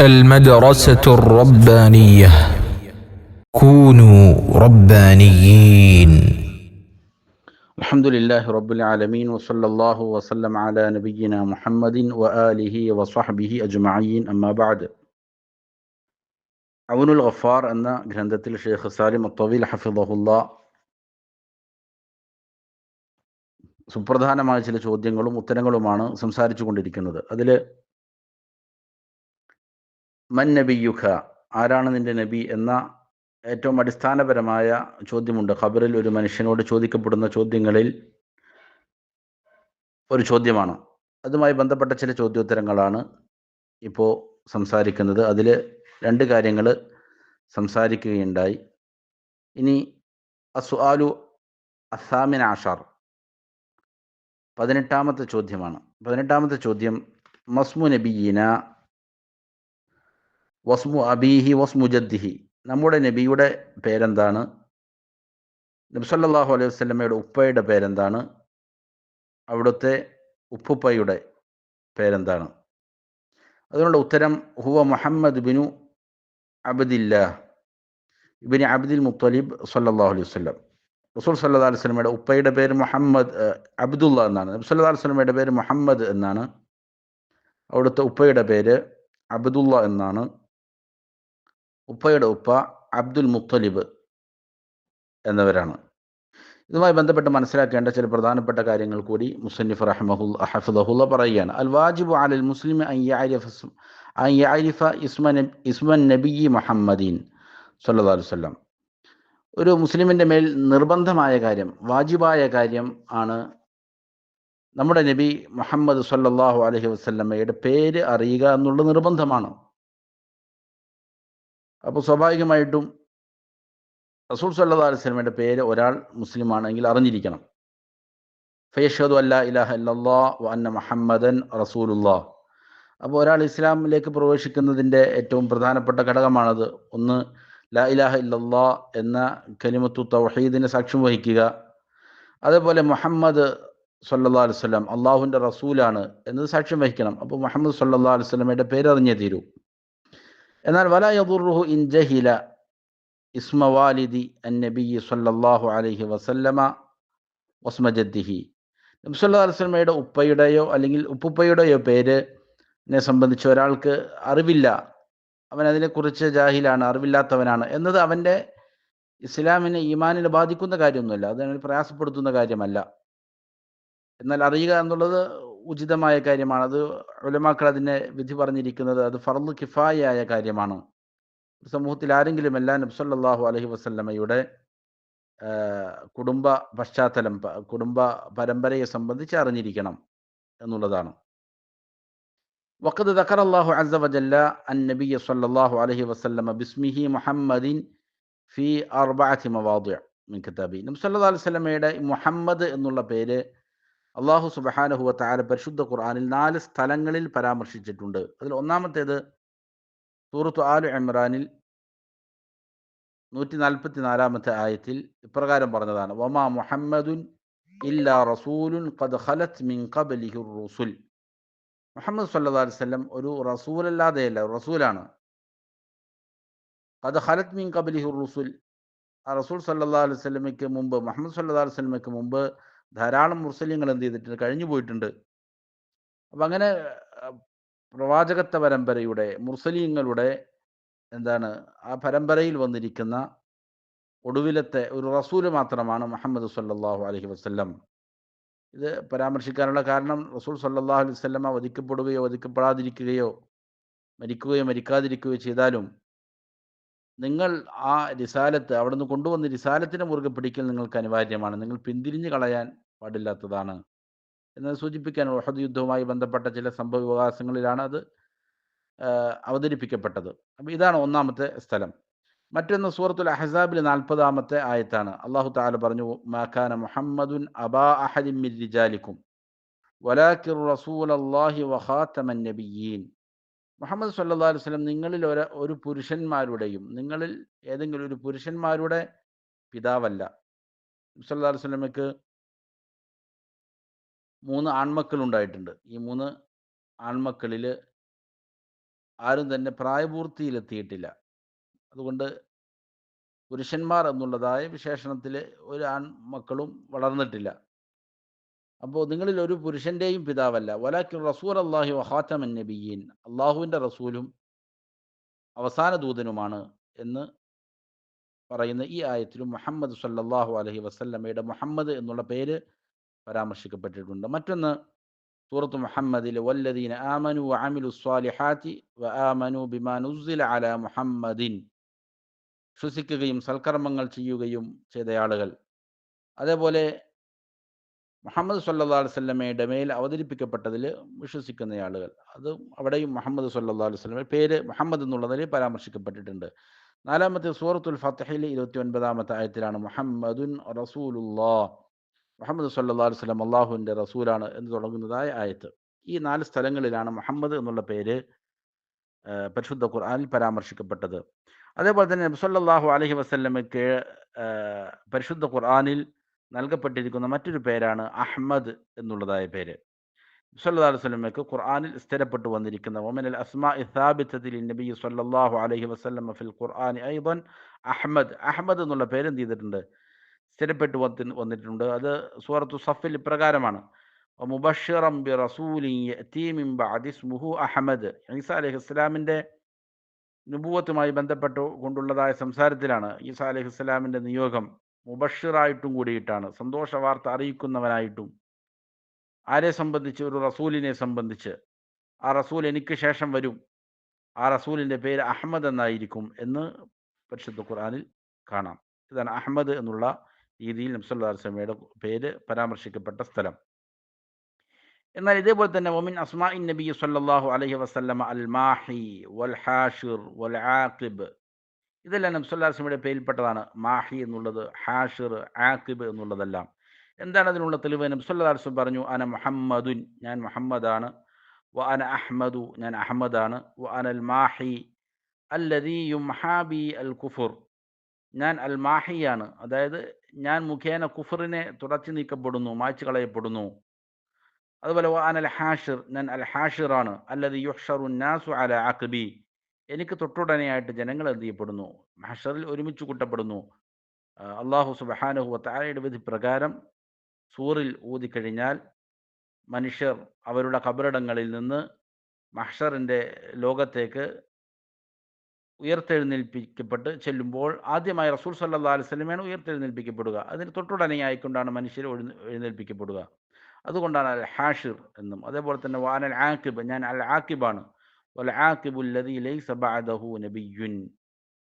المدرسة الربانية كونوا ربانيين الحمد لله رب العالمين وصلى الله وسلم على نبينا محمد وآله وصحبه أجمعين أما بعد അവനുൽ ഗഫാർ എന്ന ഗ്രന്ഥത്തിൽ ഷെയ്ഖ് സാലിം അത്തവീൽ ഹഫിദഹുല്ല സുപ്രധാനമായ ചില ചോദ്യങ്ങളും ഉത്തരങ്ങളുമാണ് സംസാരിച്ചു കൊണ്ടിരിക്കുന്നത് അതിൽ മൻ നബിയുഖ ആരാണ് നിന്റെ നബി എന്ന ഏറ്റവും അടിസ്ഥാനപരമായ ചോദ്യമുണ്ട്. ഖബറിൽ ഒരു മനുഷ്യനോട് ചോദിക്കപ്പെടുന്ന ചോദ്യങ്ങളിൽ ഒരു ചോദ്യമാണ്. അതുമായി ബന്ധപ്പെട്ട ചില ചോദ്യോത്തരങ്ങളാണ് ഇപ്പോൾ സംസാരിക്കുന്നത്. അതിൽ രണ്ട് കാര്യങ്ങൾ സംസാരിക്കുകയുണ്ടായി. ഇനി അസ്വാലു അസാമിൻ ആഷാർ. പതിനെട്ടാമത്തെ ചോദ്യമാണ്. പതിനെട്ടാമത്തെ ചോദ്യം മസ്മു നബിയീന വസ്മു അബീഹി വസ്മു ജദ്ദിഹി. നമ്മുടെ നബിയുടെ പേരെന്താണ്? നബ്സല്ലാഹു അലൈഹി വസ്ലമയുടെ ഉപ്പയുടെ പേരെന്താണ്? അവിടുത്തെ ഉപ്പുപ്പയുടെ പേരെന്താണ്? അതിനുള്ള ഉത്തരം ഹുവ മുഹമ്മദ് ബിനു അബ്ദില്ല ഇബിന് അബ്ദുൽ മുത്തലിബ് സല്ലാഹു അലൈഹി വസ്ലം റസൂൽ സല്ലാ അലൈഹി സ്വലമയുടെ ഉപ്പയുടെ പേര് മുഹമ്മദ് അബ്ദുള്ള എന്നാണ്. നബി സല്ലാ അലൈഹി സ്വലമയുടെ പേര് മുഹമ്മദ് എന്നാണ്. അവിടുത്തെ ഉപ്പയുടെ പേര് അബ്ദുള്ള എന്നാണ്. ഉപ്പയുടെ ഉപ്പ അബ്ദുൽ മുത്തലിബ് എന്നവരാണ്. ഇതുമായി ബന്ധപ്പെട്ട് മനസ്സിലാക്കേണ്ട ചില പ്രധാനപ്പെട്ട കാര്യങ്ങൾ കൂടി മുസന്നിഫ് റഹ്മഹുൽ ഹഫിദഹുല്ല പറയുകയാണ്. അൽ വാജിബു അലൽ മുസ്ലിം ഇസ്മൻ ഇസ്മൻ നബി മുഹമ്മദീൻ സല്ലാ വല്ലം ഒരു മുസ്ലിമിന്റെ മേൽ നിർബന്ധമായ കാര്യം വാജിബായ കാര്യം ആണ് നമ്മുടെ നബി മുഹമ്മദ് സല്ലാഹു അലഹി വസ്ല്ലമ്മയുടെ പേര് അറിയുക എന്നുള്ള നിർബന്ധമാണ്. അപ്പോൾ സ്വാഭാവികമായിട്ടും റസൂൽ സല്ലാ അലൈഹി സ്വലമയുടെ പേര് ഒരാൾ മുസ്ലിം ആണെങ്കിൽ അറിഞ്ഞിരിക്കണം ഫയഷദു അല്ല ഇലാഹ അല്ലാ വ അന്ന മുഹമ്മദൻ റസൂലുല്ലാ അപ്പോൾ ഒരാൾ ഇസ്ലാമിലേക്ക് പ്രവേശിക്കുന്നതിന്റെ ഏറ്റവും പ്രധാനപ്പെട്ട ഘടകമാണത്. ഒന്ന് ലാ ഇലാഹ ഇല്ലല്ലാ എന്ന കലിമത്തു തൗഹീദിന് സാക്ഷ്യം വഹിക്കുക. അതേപോലെ മുഹമ്മദ് സല്ലാ അലൈഹി സ്വലം അള്ളാഹുവിന്റെ റസൂലാണ് എന്നത് സാക്ഷ്യം വഹിക്കണം. അപ്പോൾ മുഹമ്മദ് സല്ലാ അലൈഹി സ്വലമയുടെ പേര് അറിഞ്ഞേ തീരൂ. എന്നാൽ വല യദുറുഹു ഇൻ ജഹില ഇസ്മ വാലിദി അൻ നബി സല്ലാഹു അലഹി വസല്ലമ വസ്മ ജദ്ദിഹി. നബി സല്ലല്ലാഹു അലൈഹി വസല്ലമയുടെ ഉപ്പയുടെയോ അല്ലെങ്കിൽ ഉപ്പുപ്പയുടെയോ പേര് എന്നെ സംബന്ധിച്ച് ഒരാൾക്ക് അറിവില്ല. അവൻ അതിനെക്കുറിച്ച് ജാഹിലാണ് അറിവില്ലാത്തവനാണ് എന്നത് അവന്റെ ഇസ്ലാമിനെ ഈമാനിനെ ബാധിക്കുന്ന കാര്യമൊന്നുമല്ല. അത് പ്രയാസപ്പെടുത്തുന്ന കാര്യമല്ല. എന്നാൽ അറിയുക എന്നുള്ളത് ഉചിതമായ കാര്യമാണ്. അത് ഉലമാക്കൾ അതിനെ വിധി പറഞ്ഞിരിക്കുന്നത് അത് ഫറന്ന് കിഫായായ കാര്യമാണ്? സമൂഹത്തിൽ ആരെങ്കിലും എല്ലാ നബ്സല്ലാഹു അലഹി വസ്ല്ലമ്മയുടെ കുടുംബ പശ്ചാത്തലം കുടുംബ പരമ്പരയെ സംബന്ധിച്ച് അറിഞ്ഞിരിക്കണം എന്നുള്ളതാണ്. വഖദ് ദക്കർ അള്ളാഹു അസവജല്ല അൻ നബി സല്ലാഹു അലഹി വസ്ല്ലമ ബിസ്മിഹി മുഹമ്മദിൻ ഫി അർബാഹി മവാദു മിൻ കിതാബി. നബ്സല്ലാ അലൈഹി സ്വലമയുടെ മുഹമ്മദ് എന്നുള്ള പേര് അള്ളാഹു സുബഹാനഹു വതആല പരിശുദ്ധ ഖുർആനിൽ നാല് സ്ഥലങ്ങളിൽ പരാമർശിച്ചിട്ടുണ്ട്. അതിൽ ഒന്നാമത്തേത് സൂറത്തു ആലു ഇമ്രാനിൽ നൂറ്റി നാൽപ്പത്തി നാലാമത്തെ ആയത്തിൽ ഇപ്രകാരം പറഞ്ഞതാണ്. വമാ മുഹമ്മദുൻ ഇല്ലാ റസൂലുൻ ഖദ് ഖലത് മിൻ ഖബ്ലിഹി റുസുൽ. മുഹമ്മദ് സല്ലാ വസല്ലം ഒരു റസൂലല്ലാതെയല്ല റസൂലാണ്. ഖദ് ഖലത് മിൻ ഖബ്ലിഹി റുസുൽ. ആ റസൂൽ സല്ലാ അലൈഹി വസല്ലമയ്ക്ക് മുമ്പ് മുഹമ്മദ് സല്ലാ അലൈഹി വസല്ലമയ്ക്ക് മുമ്പ് ധാരാളം മുർസല്യങ്ങൾ എന്ത് ചെയ്തിട്ടുണ്ട്? കഴിഞ്ഞു പോയിട്ടുണ്ട്. അപ്പം അങ്ങനെ പ്രവാചകത്വ പരമ്പരയുടെ മുർസലിങ്ങളുടെ എന്താണ് ആ പരമ്പരയിൽ വന്നിരിക്കുന്ന ഒടുവിലത്തെ ഒരു റസൂൽ മാത്രമാണ് മുഹമ്മദ് സല്ലാഹു അലഹി വസ്ല്ലം. ഇത് പരാമർശിക്കാനുള്ള കാരണം റസൂൽ സല്ലാഹു അലൈഹി വസ്ലമ വധിക്കപ്പെടുകയോ വധിക്കപ്പെടാതിരിക്കുകയോ മരിക്കുകയോ മരിക്കാതിരിക്കുകയോ ചെയ്താലും നിങ്ങൾ ആ റിസാലത്ത് അവിടുന്ന് കൊണ്ടുവന്ന റിസാലത്തിനെ മുറുകെ പിടിക്കൽ നിങ്ങൾക്ക് അനിവാര്യമാണ്. നിങ്ങൾ പിന്തിരിഞ്ഞു കളയാൻ പാടില്ലാത്തതാണ്. എന്ന് സൂചിപ്പിക്കാൻ ഒഹദ് യുദ്ധവുമായി ബന്ധപ്പെട്ട ചില സംഭവ വികാസങ്ങളിലാണ് അത് അവതരിപ്പിക്കപ്പെട്ടത്. അപ്പം ഇതാണ് ഒന്നാമത്തെ സ്ഥലം. മറ്റൊന്ന് സൂറത്തുൽ അഹസാബിൽ നാൽപ്പതാമത്തെ ആയത്താണ്. അള്ളാഹു താല പറഞ്ഞു മാഖാന മുഹമ്മദുൻ അബാ അഹദിൻ റിജാലിക്കും. വലാക്കിർ റസൂൽ അള്ളാഹി വഹാത്തമൻ നബിയീൻ മുഹമ്മദ് സല്ലാ അലൈഹി സ്വലം നിങ്ങളിൽ ഒരു ഒരു പുരുഷന്മാരുടെയും നിങ്ങളിൽ ഏതെങ്കിലും ഒരു പുരുഷന്മാരുടെ പിതാവല്ല. സല്ലാ അലൈഹി സ്വലമയ്ക്ക് മൂന്ന് ആൺമക്കൾ ഉണ്ടായിട്ടുണ്ട് ഈ മൂന്ന് ആൺമക്കളിൽ ആരും തന്നെ പ്രായപൂർത്തിയിലെത്തിയിട്ടില്ല. അതുകൊണ്ട് പുരുഷന്മാർ എന്നുള്ളതായ വിശേഷണത്തിൽ ഒരു ആൺമക്കളും വളർന്നിട്ടില്ല. അപ്പോൾ നിങ്ങളിൽ ഒരു പുരുഷന്റെയും പിതാവല്ല. വലാക്കിൻ റസൂൽ അള്ളാഹി വഹാത്തമൻ നബിയീൻ. അള്ളാഹുവിന്റെ റസൂലും അവസാന ദൂതനുമാണ് എന്ന് പറയുന്ന ഈ ആയത്തിലും മുഹമ്മദ് സല്ലാഹു അലഹി വസല്ലമയുടെ മുഹമ്മദ് എന്നുള്ള പേര് പരാമർശിക്കപ്പെട്ടിട്ടുണ്ട്. മറ്റൊന്ന് സൂറത്ത് മുഹമ്മദിൽ വല്ലദീന ആമനു ആമിലു സ്വാലിഹാത്തി വ ആമനു ബിമാ നുസ്സില അല മുഹമ്മദിൻ. ശ്വസിക്കുകയും സൽക്കർമ്മങ്ങൾ ചെയ്യുകയും ചെയ്ത ആളുകൾ. അതേപോലെ മുഹമ്മദ് സല്ലാ അലുസല്ലമയുടെ മേൽ അവതരിപ്പിക്കപ്പെട്ടതിൽ വിശ്വസിക്കുന്ന ആളുകൾ. അത് അവിടെയും മുഹമ്മദ് സല്ലാ അലുസല്ലമ പേര് മുഹമ്മദ് എന്നുള്ളതിൽ പരാമർശിക്കപ്പെട്ടിട്ടുണ്ട്. നാലാമത്തെ സൂറത്തുൽ ഫത്തഹിൽ ഇരുപത്തി ഒൻപതാമത്തെ ആയത്തിലാണ് മുഹമ്മദുൻ റസൂലുല്ലാ മുഹമ്മദ് സല്ലാ അലുസല്ലം അള്ളാഹുവിന്റെ റസൂലാണ് എന്ന് തുടങ്ങുന്നതായ ആയത്ത്. ഈ നാല് സ്ഥലങ്ങളിലാണ് മുഹമ്മദ് എന്നുള്ള പേര് പരിശുദ്ധ ഖുർആാനിൽ പരാമർശിക്കപ്പെട്ടത്. അതേപോലെ തന്നെ നബ്സല്ലാഹു അലഹി വസ്ല്ലമയ്ക്ക് പരിശുദ്ധ ഖുർആനിൽ നൽകപ്പെട്ടിരിക്കുന്ന മറ്റൊരു പേരാണ് അഹ്മദ് എന്നുള്ളതായ പേര്. സല്ലാ അലൈഹി ഖുർആാനിൽ സ്ഥിരപ്പെട്ടു വന്നിരിക്കുന്ന ഒമനൽ അസ്മാ ഇസാബിത്തത്തിൽ നബി സല്ലല്ലാഹു അലൈഹി വസ്ലം ഫിൽ ഖുർആൻ ഐബൻ അഹ്മദ്. അഹ്മദ് എന്നുള്ള പേര് എന്ത് ചെയ്തിട്ടുണ്ട്? സ്ഥിരപ്പെട്ടു വന്ന് വന്നിട്ടുണ്ട്. അത് സൂറത്തു സഫിൽ ഇപ്രകാരമാണ് അഹ്മദ് ഈസ അലഹി ഇസ്ലാമിന്റെ നുബൂവത്തുമായി ബന്ധപ്പെട്ട് കൊണ്ടുള്ളതായ സംസാരത്തിലാണ് ഈസ അലഹി ഇസ്ലാമിന്റെ നിയോഗം. മുബഷിറായിട്ടും കൂടിയിട്ടാണ്. സന്തോഷ വാർത്ത അറിയിക്കുന്നവനായിട്ടും ആരെ സംബന്ധിച്ച് ഒരു റസൂലിനെ സംബന്ധിച്ച് ആ റസൂൽ എനിക്ക് ശേഷം വരും ആ റസൂലിന്റെ പേര് അഹമ്മദ് എന്നായിരിക്കും എന്ന് പരിശുദ്ധ ഖുർആനിൽ കാണാം. ഇതാണ് അഹമ്മദ് എന്നുള്ള രീതിയിൽ നബ്സല്ലാ വസ്ലമയുടെ പേര് പരാമർശിക്കപ്പെട്ട സ്ഥലം. എന്നാൽ ഇതേപോലെ തന്നെ ഒമിൻ അസ്മാഇൻ നബി സല്ലാഹു അലഹി വസ്ലമ അൽ മാഹി വൽ ഹാഷിർ വൽ ആഖിബ് ഇതെല്ലാം നബ്സല്ലാ വസ്ലമയുടെ പേരിൽപ്പെട്ടതാണ്. മാഹി എന്നുള്ളത് ഹാഷിർ ആക്കിബ് എന്നുള്ളതെല്ലാം. എന്താണ് അതിനുള്ള തെളിവ്? നബ്സല്ലാ വസ്ലം പറഞ്ഞു അന മുഹമ്മദുൻ ഞാൻ മുഹമ്മദാണ്. വ അന അഹ്മദു ഞാൻ അഹമ്മദാണ്. വ അനൽ മാഹി അല്ലദീ യുംഹാബി അൽ കുഫുർ ഞാൻ അൽ മാഹിയാണ് അതായത് ഞാൻ മുഖേന കുഫറിനെ തുടച്ചു നീക്കപ്പെടുന്നു മായ്ച്ചു കളയപ്പെടുന്നു. അതുപോലെ വ അനൽ ഹാഷിർ ഞാൻ അൽ ഹാഷിറാണ് അല്ലത് യുഹ്ഷറു നാസു അല അക്ബി എനിക്ക് തൊട്ടുടനെയായിട്ട് ജനങ്ങൾ എന്ത് ചെയ്യപ്പെടുന്നു? മഹഷറിൽ ഒരുമിച്ച് കൂട്ടപ്പെടുന്നു. അള്ളാഹു സുബഹാനുഹു താരയുടെ വിധി പ്രകാരം സൂറിൽ ഊതിക്കഴിഞ്ഞാൽ മനുഷ്യർ അവരുടെ കബറിടങ്ങളിൽ നിന്ന് മഹഷറിന്റെ ലോകത്തേക്ക് ഉയർത്തെഴുന്നേൽപ്പിക്കപ്പെട്ട് ചെല്ലുമ്പോൾ ആദ്യമായി റസൂൽ സല്ലാ അലുസല്ലമയാണ് ഉയർത്തെഴുന്നേൽപ്പിക്കപ്പെടുക. അതിന് തൊട്ടുടനെയായിക്കൊണ്ടാണ് മനുഷ്യർ എഴുന്നേൽപ്പിക്കപ്പെടുക. അതുകൊണ്ടാണ് അൽ ഹാഷിർ എന്നും അതേപോലെ തന്നെ വാനൽ ആക്കിബ് ഞാൻ അൽ ആക്കിബാണ് നബിയുൻ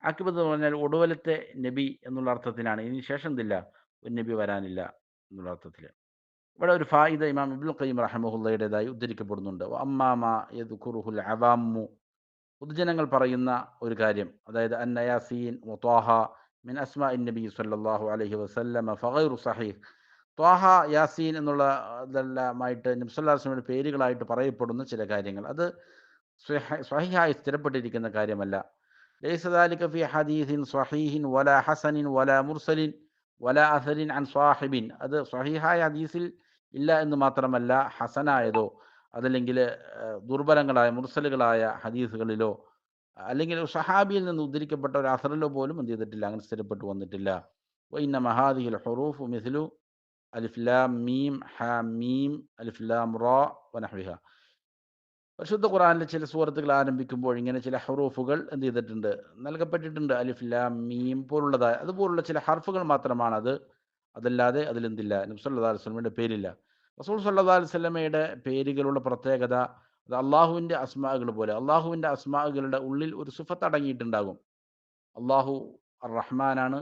എന്ന് പറഞ്ഞാൽ ഒടുവലത്തെ നബി എന്നുള്ള അർത്ഥത്തിലാണ്. ഇതിന് ശേഷം എന്തില്ല? ഒരു നബി വരാനില്ല എന്നുള്ള അർത്ഥത്തിൽ ഇവിടെ ഒരു ഫായിദ ഇമാം അബ്ദുൽ ഖയ്യിം റഹമുല്ലയുടേതായി ഉദ്ധരിക്കപ്പെടുന്നുണ്ട്. അമ്മാമ അവാമു പൊതുജനങ്ങൾ പറയുന്ന ഒരു കാര്യം. അതായത് അന്നയാസീൻ ത്വാഹ മിൻ അസ്മാ ഇൻ നബി സല്ലല്ലാഹു അലഹി വസല്ലമ ഫഗൈറു സഹീഹ്. ത്വാഹ യാസീൻ എന്നുള്ള ഇതെല്ലാമായിട്ട് നബ്സല്ലാസ്ലമിയുടെ പേരുകളായിട്ട് പറയപ്പെടുന്ന ചില കാര്യങ്ങൾ. അത് സ്വഹിഹായി സ്ഥിരപ്പെട്ടിരിക്കുന്ന കാര്യമല്ല. ലൈസദാലിക ഫി ഹദീസിൻ സ്വഹീഹിൻ വല ഹസനിൻ വല മുർസലിൻ വല അസലിൻ അൻ സ്വാഹിബിൻ അത് സ്വഹിഹായ ഹദീസിൽ ഇല്ല എന്ന് മാത്രമല്ല ഹസനായതോ അതല്ലെങ്കിൽ ദുർബലങ്ങളായ മുർസലുകളായ ഹദീസുകളിലോ അല്ലെങ്കിൽ സഹാബിയിൽ നിന്ന് ഉദ്ധരിക്കപ്പെട്ട ഒരു അസറിലോ പോലും എന്ത് ചെയ്തിട്ടില്ല അങ്ങനെ സ്ഥിരപ്പെട്ടു വന്നിട്ടില്ല. ഇന്ന മഹാദിഹിൽ ഹുറൂഫ് മിസിലു അലിഫ്ലാം മീം ഹ മീം അലിഫ്ലാം റോ വനഹ്വിഹ പരിശുദ്ധ ഖുറാനിലെ ചില സൂറത്തുകൾ ആരംഭിക്കുമ്പോൾ ഇങ്ങനെ ചില ഹറൂഫുകൾ എന്ത് ചെയ്തിട്ടുണ്ട്? നൽകപ്പെട്ടിട്ടുണ്ട്. അലിഫ്ലാം മീം പോലുള്ളതായ അതുപോലുള്ള ചില ഹർഫുകൾ മാത്രമാണ് അത്. അതല്ലാതെ അതിലെന്തില്ല? നബ്സല്ലാ അലുസ്ലമയുടെ പേരില്ല. റസൂൽ സല്ലാ അലുസല്ലമയുടെ പേരുകളുള്ള പ്രത്യേകത അത് അള്ളാഹുവിന്റെ അസ്മാകൾ പോലെ. അള്ളാഹുവിന്റെ അസ്മാകളുടെ ഉള്ളിൽ ഒരു സുഫത്ത് അടങ്ങിയിട്ടുണ്ടാകും. അള്ളാഹു റഹ്മാനാണ്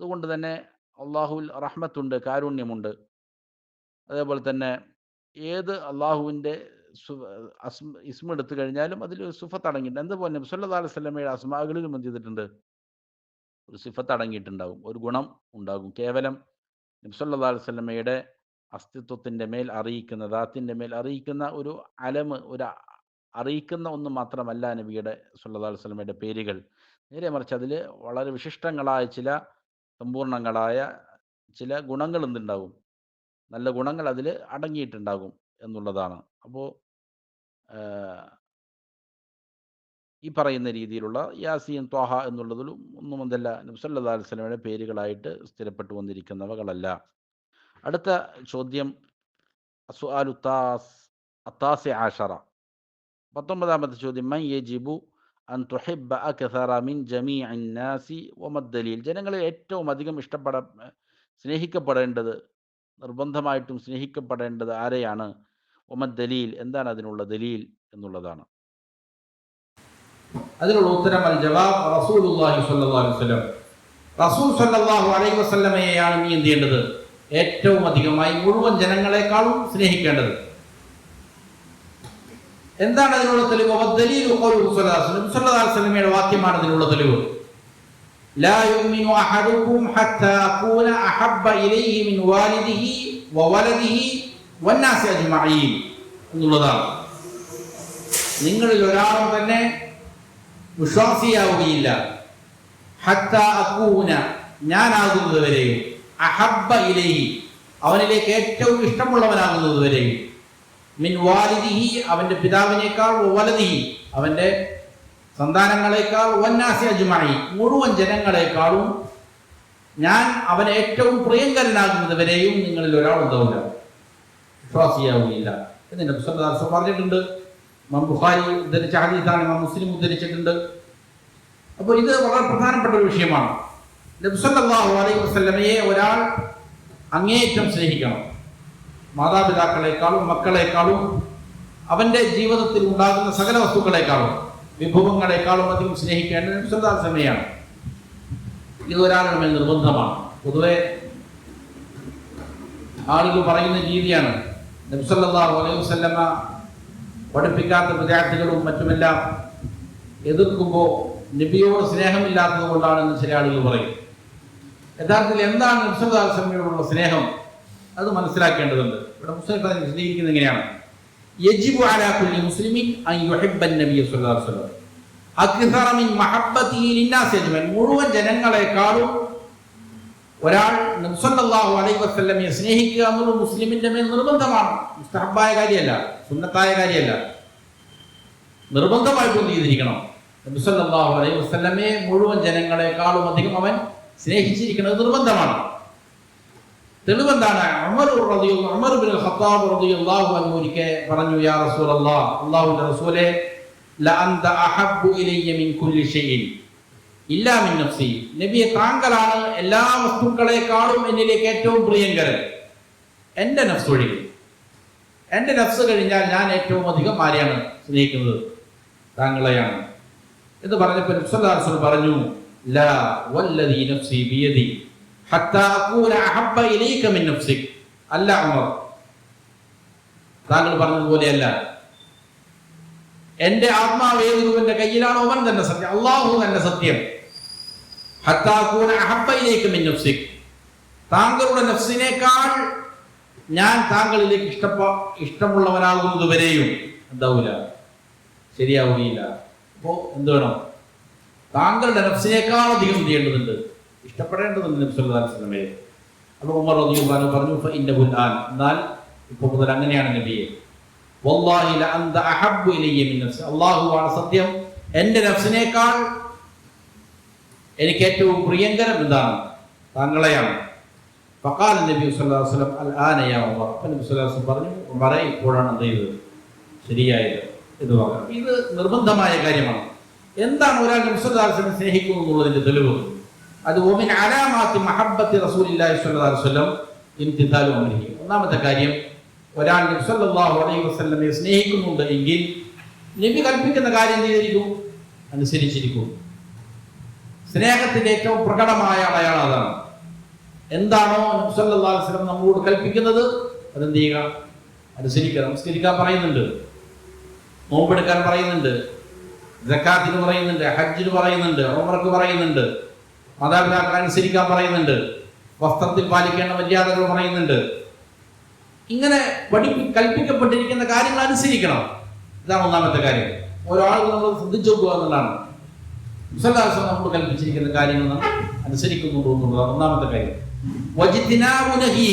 അതുകൊണ്ട് തന്നെ അള്ളാഹുവിൽ റഹ്മത്തുണ്ട് കാരുണ്യമുണ്ട്. അതേപോലെ തന്നെ ഏത് അള്ളാഹുവിന്റെ ഇസ്മ എടുത്തു കഴിഞ്ഞാലും അതിൽ ഒരു സുഫത്ത് അടങ്ങിയിട്ടുണ്ട്. എന്തുപോലെ നബ്സല്ലാ അലൈഹി സ്വലമയുടെ അസ്മാകളിലും എന്ത് ചെയ്തിട്ടുണ്ട്? ഒരു സിഫത്ത് അടങ്ങിയിട്ടുണ്ടാകും. ഒരു ഗുണം ഉണ്ടാകും. കേവലം നബ്സല്ലാ അലൈഹി സ്വലമയുടെ അസ്തിത്വത്തിന്റെ മേൽ അറിയിക്കുന്ന ദാത്തിന്റെ മേൽ അറിയിക്കുന്ന ഒരു അലമ് ഒരു അറിയിക്കുന്ന ഒന്ന് മാത്രമല്ല നബിയുടെ സല്ലാ അലൈഹി സ്വലമയുടെ പേരുകൾ. നേരെ മറിച്ച് അതിൽ വളരെ വിശിഷ്ടങ്ങളായ ചില സമ്പൂർണങ്ങളായ ചില ഗുണങ്ങൾ എന്തുണ്ടാകും? നല്ല ഗുണങ്ങൾ അതിൽ അടങ്ങിയിട്ടുണ്ടാകും എന്നുള്ളതാണ്. അപ്പോൾ ഈ പറയുന്ന രീതിയിലുള്ള യാസീൻ ത്വാഹ എന്നുള്ളതിലും ഒന്നും എന്തല്ല നബ്സല്ലാ അലുസ്ലമയുടെ പേരുകളായിട്ട് സ്ഥിരപ്പെട്ടു വന്നിരിക്കുന്നവകളല്ല. അടുത്ത ചോദ്യം അസുഅലുത്താസ് താസ് അത്താസി ആഷറ. പത്തൊമ്പതാമത്തെ ചോദ്യം മൈ എ ജിബു അക്സറ മിൻ ജനങ്ങളിൽ ഏറ്റവും അധികം ഇഷ്ടപ്പെട സ്നേഹിക്കപ്പെടേണ്ടത് നിർബന്ധമായിട്ടും സ്നേഹിക്കപ്പെടേണ്ടത് ആരെയാണ്? ഒമദ്ദലീൽ എന്താണ് അതിനുള്ള ദലീൽ എന്നുള്ളതാണ് അതിനുള്ള ഉത്തരം അൽ ജവാബ് റസൂലുള്ളാഹി സ്വല്ലല്ലാഹു അലൈഹി വസല്ലം റസൂൽ സ്വല്ലല്ലാഹു അലൈഹി വസല്ലമയെയാണ് നീ എന്ത് ചെയ്യേണ്ടത് ഏറ്റവും അധികമായി മുഴുവൻ ജനങ്ങളെക്കാളും സ്നേഹിക്കേണ്ടത് എന്താണ് അതിനുള്ള തെളിവ് വദ്ദലീലു ഖൗലുഹു സ്വല്ലല്ലാഹു അലൈഹി വസല്ലം സ്വല്ലല്ലാഹു അലൈഹി വസല്ലമയുടെ വാക്യമാണ് അതിനുള്ള തെളിവ് لا يؤمن أحدكم حتى أكون أحب إليه من والده وولده എന്നുള്ളതാണ്. നിങ്ങളിൽ ഒരാളും തന്നെ വിശ്വാസിയാവുകയില്ല. ഹത്ത ഞാനാകുന്നത് വരെയും അഹബ്ബ ഇലയി അവനിലേക്ക് ഏറ്റവും ഇഷ്ടമുള്ളവനാകുന്നത് വരെയും മിൻ വാലിദിഹി അവന്റെ പിതാവിനേക്കാൾ വലതിഹി അവന്റെ സന്താനങ്ങളെക്കാൾ വന്നാസി അജുമായി മുഴുവൻ ജനങ്ങളെക്കാളും ഞാൻ അവനെ ഏറ്റവും പ്രിയങ്കരനാകുന്നത് വരെയും നിങ്ങളിൽ ഒരാൾ ഉണ്ടാവില്ല. വിശ്വാസിയാവുകയില്ല എന്ന് നബി സല്ലല്ലാഹു അലൈഹി പറഞ്ഞിട്ടുണ്ട് ഇമാം ബുഖാരി ഉദ്ധരിച്ച ഹദീസാണ് ഇമാം മുസ്ലിം ഉദ്ധരിച്ചിട്ടുണ്ട്. അപ്പോൾ ഇത് വളരെ പ്രധാനപ്പെട്ട ഒരു വിഷയമാണ്. നബ്സല്ലാഹു അലൈഹി വസല്ലമയെ ഒരാൾ അങ്ങേയറ്റം സ്നേഹിക്കണം. മാതാപിതാക്കളെക്കാളും മക്കളെക്കാളും അവന്റെ ജീവിതത്തിൽ ഉണ്ടാകുന്ന സകല വസ്തുക്കളെക്കാളും വിഭവങ്ങളെക്കാളും അധികം സ്നേഹിക്കേണ്ടത് നബി സല്ലല്ലാഹു അലൈഹി വസല്ലമയാണ്. ഇത് ഒരാളുടെ മേൽ നിർബന്ധമാണ്. പൊതുവെ ആളുകൾ പറയുന്ന രീതിയാണ് നബി സല്ലല്ലാഹു അലൈഹി വസല്ലമ പഠിപ്പിക്കാത്ത വിദ്യാർത്ഥികളും മറ്റുമെല്ലാം എതിർക്കുമ്പോൾ നബിയോട് സ്നേഹമില്ലാത്തത് കൊണ്ടാണെന്ന് ചില ആളുകൾ പറയും. യഥാർത്ഥത്തിൽ എന്താണ് നബ്സല്ലാസ്ലമിയോടുള്ള സ്നേഹം? അത് മനസ്സിലാക്കേണ്ടതുണ്ട്. ഇവിടെ മുസ്ലിം വിശദീകരിക്കുന്നത് എങ്ങനെയാണ് യജിബു അലാ കുല്ലി മുസ്ലിമിൻ അൻ നബിയ സല്ലല്ലാഹു അലൈഹി വസല്ലം. മഹബ്ബതിഹി മുഴുവൻ ജനങ്ങളെക്കാളും ഒരാൾ നബ്സല്ലാഹു അലൈഹി വസല്ലമയെ സ്നേഹിക്കുക എന്നുള്ളത് മുസ്ലിമിന്റെ മേൽ നിർബന്ധമാണ്. മുസ്തഹബായ കാര്യമല്ല സുന്നത്തായ കാര്യമല്ല. നിർബന്ധമായിട്ടും ചെയ്തിരിക്കണം. നബ്സല്ലാഹു അലൈഹി വസല്ലമയെ മുഴുവൻ ജനങ്ങളെക്കാളും അധികം അവൻ സ്നേഹിച്ചിരിക്കുന്നത് നിർബന്ധമാണ്. തെളിവെന്താണ്? അമർ അമർ ബിൻ ഖത്താബ് റളിയല്ലാഹു അൻഹു ഒരിക്കൽ പറഞ്ഞു യാ റസൂലല്ലാഹ് അല്ലാഹുവിന്റെ റസൂലേ ലഅന്ത അഹബ്ബു ഇലയ്യ മിൻ കുല്ലി ഷൈഇൻ. ഇല്ലാ മിൻ നഫ്സി. നബിയെ താങ്കളാണ് എല്ലാ വസ്തുക്കളെക്കാളും എന്നിലേക്ക് ഏറ്റവും പ്രിയങ്കരൻ. എന്റെ നഫ്സ് ഒഴികെ. എന്റെ നഫ്സ് കഴിഞ്ഞാൽ ഞാൻ ഏറ്റവും അധികം ആരെയാണ് സ്നേഹിക്കുന്നത്? താങ്കളെയാണ്. എന്ന് പറഞ്ഞപ്പോൾ നബ്സല്ലാസ്വൽ പറഞ്ഞു ലാ വല്ലദീ നഫ്സി ഹത്താ ഇലൈക അല്ല ഉമർ. താങ്കൾ പറഞ്ഞതുപോലെയല്ല. എന്റെ ആത്മാവ് ഏതൊരുവന്റെ കയ്യിലാണോ അവൻ തന്നെ സത്യം. അള്ളാഹു തന്നെ സത്യം. ഹത്താ അഹബയിലേക്ക് നഫ്സിക്. താങ്കളുടെ നഫ്സിനേക്കാൾ ഞാൻ താങ്കളിലേക്ക് ഇഷ്ടപ്പ ഇഷ്ടമുള്ളവനാകുന്നത് വരെയും എന്താവൂല ശരിയാവുകയില്ല. അപ്പോ എന്ത് വേണം? താങ്കളുടെ നഫ്സിനേക്കാൾ അധികം ചെയ്യേണ്ടതുണ്ട്? ഇഷ്ടപ്പെടേണ്ടതുണ്ട് നബ്സല്ലാസ്ലമയെ അപ്പോൾ ഉമർ പറഞ്ഞു എന്നാൽ ഇപ്പോൾ മുതൽ അങ്ങനെയാണ് നബിയെ. ആണ് സത്യം. എന്റെ നഫ്സിനേക്കാൾ എനിക്ക് ഏറ്റവും പ്രിയങ്കരം എന്താണ്? താങ്കളെയാണ് ഫക്കാൽ നബി വസല്ലം അൽ ആന യാ ഉമർ അപ്പോൾ നബി വസല്ലം പറഞ്ഞു ഉമറെ ഇപ്പോഴാണ് എന്ത് ചെയ്തത്? ശരിയായത്. എന്ന് പറഞ്ഞു. ഇത് നിർബന്ധമായ കാര്യമാണ്. എന്താണ് ഒരാൾ നബി വസല്ലം സ്നേഹിക്കുന്നു എന്നുള്ളതിന്റെ തെളിവ്? അത് ഓമിൻ അലാമാത്തി മഹബത്തി റസൂലില്ലാഹി സ്വല്ലല്ലാഹു അലൈഹി വസല്ലം ഇംതിസാലു അംരിഹി ഒന്നാമത്തെ കാര്യം ഒരാൾ നബ്സല്ലാഹു അലൈഹി വസല്ലമയെ സ്നേഹിക്കുന്നുണ്ട് എങ്കിൽ നബി കൽപ്പിക്കുന്ന കാര്യം ചെയ്തിരിക്കും? അനുസരിച്ചിരിക്കും. സ്നേഹത്തിന്റെ ഏറ്റവും പ്രകടമായ അടയാളം അതാണ്. എന്താണോ നബ്സല്ലാ വസ്ലം നമ്മളോട് കൽപ്പിക്കുന്നത്? അതെന്ത് ചെയ്യുക? അനുസരിക്കുക. നമസ്കരിക്കാൻ പറയുന്നുണ്ട്. നോമ്പെടുക്കാൻ പറയുന്നുണ്ട്. ജക്കാത്തിന് പറയുന്നുണ്ട്. ഹജ്ജിന് പറയുന്നുണ്ട്. ഉമർക്ക് പറയുന്നുണ്ട്. മാതാപിതാക്കളെ അനുസരിക്കാൻ പറയുന്നുണ്ട്. വസ്ത്രത്തിൽ പാലിക്കേണ്ട മര്യാദകൾ പറയുന്നുണ്ട്. ഇങ്ങനെ പഠിപ്പി കൽപ്പിക്കപ്പെട്ടിരിക്കുന്ന കാര്യങ്ങൾ അനുസരിക്കണം. ഇതാണ് ഒന്നാമത്തെ കാര്യം. ഒരാൾക്ക് നമ്മൾ ശ്രദ്ധിച്ചു നോക്കുക എന്നുള്ളതാണ്. മുസല്ലാസം നമ്മൾ കൽപ്പിച്ചിരിക്കുന്ന കാര്യങ്ങൾ നാം അനുസരിക്കുന്നുണ്ടോ എന്നുള്ളതാണ് ഒന്നാമത്തെ കാര്യം. വജിദിനാമുനഹി നഹി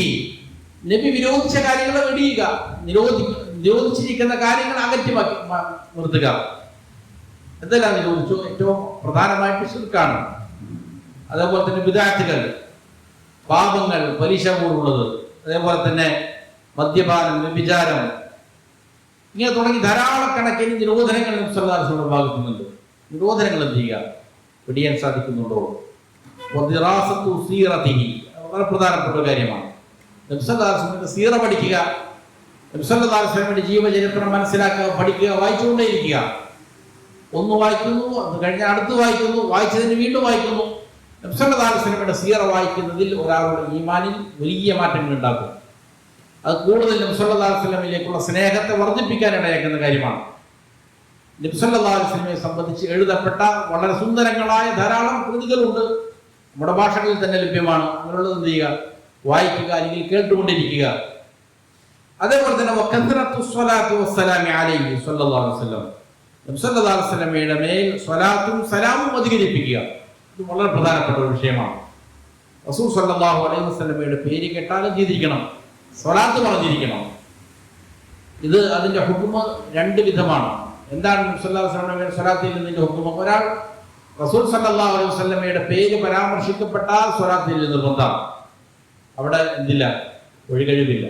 നബി വിരോധിച്ച കാര്യങ്ങൾ വെടിയുക നിരോധി നിരോധിച്ചിരിക്കുന്ന കാര്യങ്ങൾ അകറ്റി നിർത്തുക. എന്തെല്ലാം നിരോധിച്ചു? ഏറ്റവും പ്രധാനമായിട്ട് ശിർക്കാണ്. അതേപോലെ തന്നെ വിദാർത്ഥികൾ പാപങ്ങൾ പലിശ പോലുള്ളത് അതേപോലെ തന്നെ മദ്യപാനം വ്യഭിചാരം. ഇങ്ങനെ തുടങ്ങി ധാരാളക്കണക്കിന് നിരോധനങ്ങൾ നബ്സല്ലാസ്ലയുടെ ഭാഗത്തുനിന്നുണ്ട്. നിരോധനങ്ങൾ എന്ത് ചെയ്യുക? പിടിയാൻ സാധിക്കുന്നുണ്ടോ. വളരെ പ്രധാനപ്പെട്ട കാര്യമാണ്. നബ്സല്ലാസ്ലമിന്റെ സീറ പഠിക്കുക നബ്സല്ലാസ്ലമിന്റെ ജീവചരിത്രം മനസ്സിലാക്കുക പഠിക്കുക വായിച്ചുകൊണ്ടേയിരിക്കുക. ഒന്ന് വായിക്കുന്നു അത് കഴിഞ്ഞ അടുത്ത് വായിക്കുന്നു വായിച്ചതിന് വീണ്ടും വായിക്കുന്നു. നബ്സല്ലാസ്ലമിയുടെ സീറ വായിക്കുന്നതിൽ ഒരാളുടെ ഈമാനിൽ വലിയ മാറ്റങ്ങൾ ഉണ്ടാക്കും. അത് കൂടുതൽ നബ്സല്ലാസ്ലമിലേക്കുള്ള സ്നേഹത്തെ വർദ്ധിപ്പിക്കാൻ ഇടയാക്കുന്ന കാര്യമാണ്. നബ്സല്ലാസ്ലമിനെ സംബന്ധിച്ച് എഴുതപ്പെട്ട വളരെ സുന്ദരങ്ങളായ ധാരാളം കൃതികളുണ്ട്. നമ്മുടെ ഭാഷകളിൽ തന്നെ ലഭ്യമാണ്. അങ്ങനെയുള്ളത് എന്ത് ചെയ്യുക? വായിക്കുക അല്ലെങ്കിൽ കേട്ടുകൊണ്ടിരിക്കുക. അതേപോലെ തന്നെ വക്കത്രത്തു സ്വലാത്തു വസ്സലാമി അലൈഹി സ്വല്ലല്ലാഹു അലൈഹി വസല്ലം. നബി സല്ലല്ലാഹു അലൈഹി വസല്ലമയുടെ മേൽ സ്വലാത്തും സലാമും അധികരിപ്പിക്കുക. ഇത് വളരെ പ്രധാനപ്പെട്ട ഒരു വിഷയമാണ്. റസൂൽ സല്ലാഹു അലൈഹി വസ്ലമയുടെ പേര് കേട്ടാലും ചെയ്തിരിക്കണം സ്വലാത്ത് പറഞ്ഞിരിക്കണം. ഇത് അതിന്റെ ഹുക്കുമ രണ്ട് വിധമാണ്. എന്താണ് സ്വലാത്തിൽ നിന്നിന്റെ ഹുക്കുമ? ഒരാൾ റസൂൽ സല്ലാ അലൈഹി വസ്ലമയുടെ പേര് പരാമർശിക്കപ്പെട്ടാൽ സ്വലാത്തിൽ നിർബന്ധമാണ് അവിടെ എന്തില്ല? ഒഴികഴിവില്ല